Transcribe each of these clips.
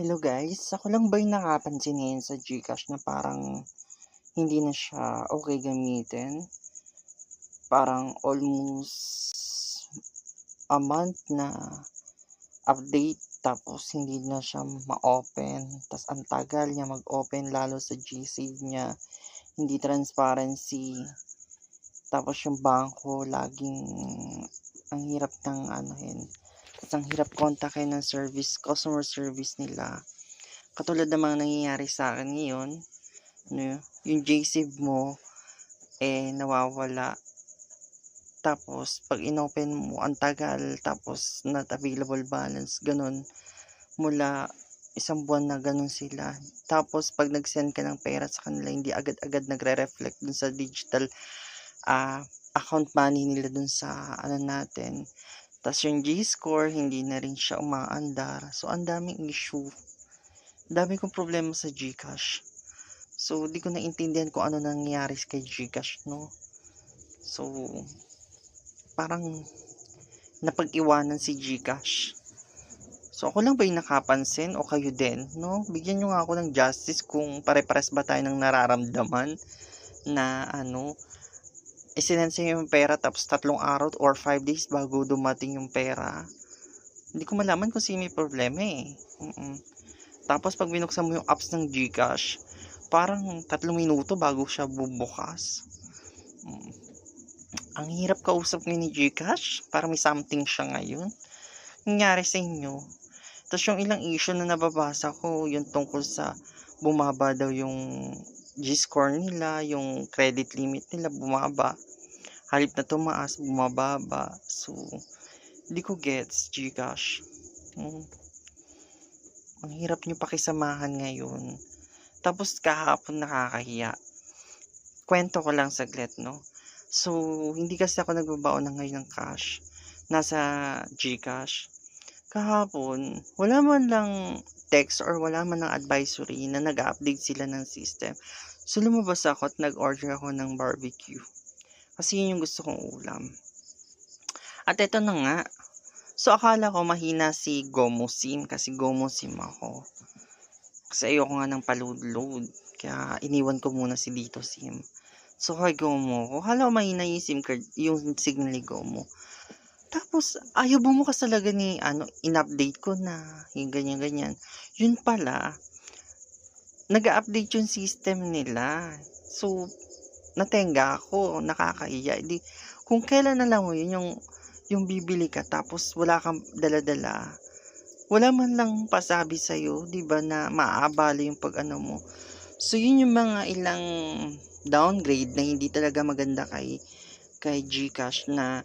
Hello guys, ako lang ba yung nakapansin ngayon sa Gcash na parang hindi na siya okay gamitin? Parang almost a month na update tapos hindi na siya ma-open. Tapos ang tagal niya mag-open lalo sa Gsave niya. Hindi transparency. Tapos yung bangko laging ang hirap ng ano yun. Tapos ang hirap kontakin ng service, customer service nila. Katulad ng mga nangyayari sa akin ngayon, ano, yung J-Save mo, eh, nawawala. Tapos, pag inopen mo, ang tagal, tapos not available balance, ganun. Mula isang buwan na ganun sila. Tapos, pag nag-send ka ng pera sa kanila, hindi agad-agad nagre-reflect dun sa digital ah, account money nila dun sa ano natin. Tapos yung G-score, hindi na rin siya umaandar. So, ang daming issue. Dami kong problema sa Gcash. So, di ko naintindihan kung ano nangyayari kay Gcash, no? So, parang napag-iwanan si Gcash. So, ako lang ba yung nakapansin o kayo din, no? Bigyan nyo nga ako ng justice kung pare-pares ba tayo ng nararamdaman na ano, isinend sa'yo yung pera tapos tatlong araw or 5 days bago dumating yung pera. Hindi ko malaman kung sino may problema eh. Mm-mm. Tapos pag binuksan mo yung apps ng Gcash, parang tatlong minuto bago siya bubukas. Mm. Ang hirap kausap ni Gcash. Parang may something siya ngayon. Nangyari sa inyo. Tapos yung ilang issue na nababasa ko, yung tungkol sa bumaba daw yung G-score nila, yung credit limit nila bumaba. Halip na tumaas, bumababa. So, hindi ko gets, Gcash. Hmm. Ang hirap nyo pakisamahan ngayon. Tapos kahapon nakakahiya. Kwento ko lang saglit, no? So, hindi kasi ako nagbabaon ng ngayon ng cash. Nasa Gcash. Kahapon, wala man lang text or wala man ng advisory na nag-update sila ng system. So, lumabas ako at nag-order ako ng barbecue. Kasi yun yung gusto kong ulam. At ito na nga. So, akala ko mahina si Gomo SIM kasi Gomo SIM ako. Kasi ayoko nga ng palud-load. Kaya iniwan ko muna si Dito SIM. So, kay Gomo ko, hala mahina yung SIM card, yung signal ni Gomo. Tapos, ayaw bumukas talaga ni, ano, in-update ko na, yung ganyan-ganyan. Yun pala, nag-update yung system nila. So, natenga ako, nakakaiya. Di, kung kailan na lang mo yun, yung, yung bibili ka, tapos wala kang dala-dala, wala man lang pasabi sa'yo, di ba, na maaabala yung pag-ano mo. So, yun yung mga ilang downgrade na hindi talaga maganda kay, kay Gcash na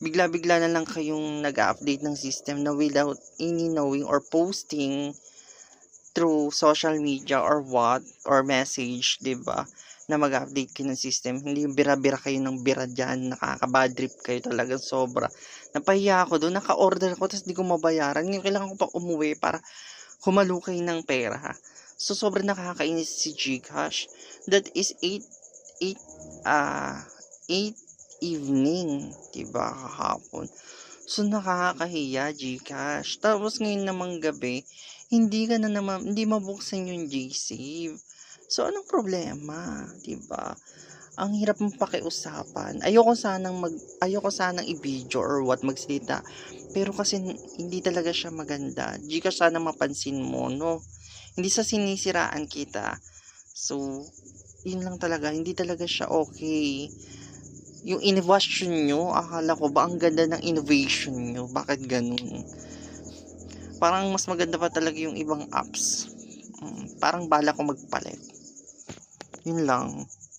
bigla-bigla na lang kayong nag-update ng system na without any knowing or posting through social media or what or message, 'di ba? Na mag-update kayo ng system. Hindi yung bira-bira kayo ng bira diyan, nakaka-bad kayo talaga sobra. Napahiya ako doon, naka-order ako tapos di ko mabayaran. Ngayon kailangan ko pa umuwi para humalukay ng pera. So sobrang nakakainis si Gcash. That is 8 8 ah 8 evening, 'di ba, kahapon. So nakakahiya Gcash. Tapos ngayon namang gabi, hindi ka na naman hindi mabuksan yung G-Save. So anong problema, 'di ba? Ang hirap mong pakiusapan. Ayoko sanang mag ayoko sanang i-video or what magsalita. Pero kasi hindi talaga siya maganda. Gcash sana mapansin mo, no? Hindi sa sinisiraan kita. So, yun lang talaga. Hindi talaga siya okay yung innovation nyo, akala ko ba ang ganda ng innovation nyo? Bakit ganun? Parang mas maganda pa talaga yung ibang apps. Um, parang bala ko magpalit. Yun lang.